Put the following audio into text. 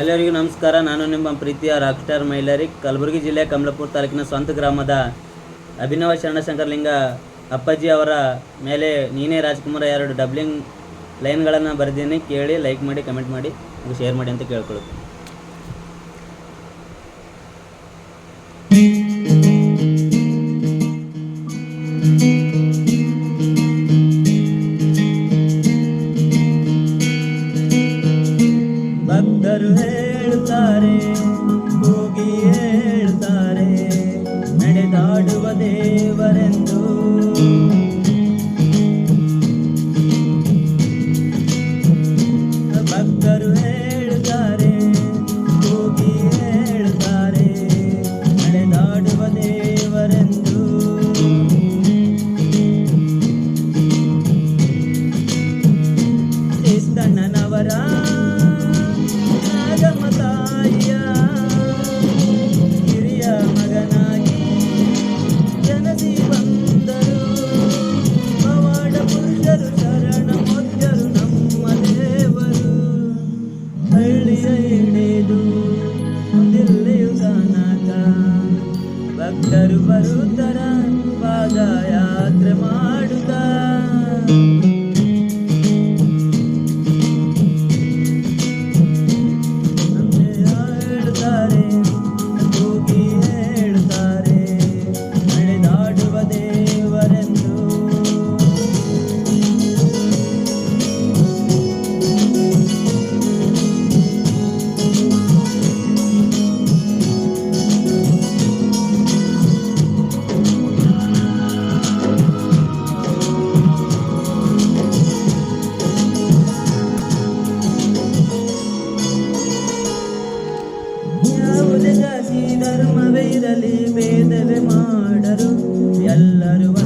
ಎಲ್ಲರಿಗೂ ನಮಸ್ಕಾರ. ನಾನು ನಿಮ್ಮ ಪ್ರೀತಿಯ ರಾಕ್ ಸ್ಟಾರ್ ಮೈಲಾರಿ. ಕಲಬುರಗಿ ಜಿಲ್ಲೆ ಕಮಲಪುರ ತಾಲೂಕಿನ ಸ್ವಂತ ಗ್ರಾಮದ ಅಭಿನವ ಶರಣಶಂಕರಲಿಂಗ ಅಪ್ಪಾಜಿ ಅವರ ಮೇಲೆ ನೀನೇ ರಾಜ್ಕುಮಾರ್ ಎರಡು ಡಬ್ಲಿಂಗ್ ಲೈನ್ಗಳನ್ನು ಬರೆದೀನಿ ಕೇಳಿ ಲೈಕ್ ಮಾಡಿ ಕಮೆಂಟ್ ಮಾಡಿ ಶೇರ್ ಮಾಡಿ ಅಂತ ಕೇಳ್ಕೊಳ್ಳುತ್ತೆ. ಭಕ್ತರು ಹೇಳುತ್ತಾರೆ ಹೋಗಿ ಹೇಳ್ತಾರೆ ನಡೆದಾಡುವ ದೇವರೆಂದು. उत्तरया ಧರ್ಮವೇರಲಿ ವೇದವೇ ಮಾಡರು. ಎಲ್ಲರೂ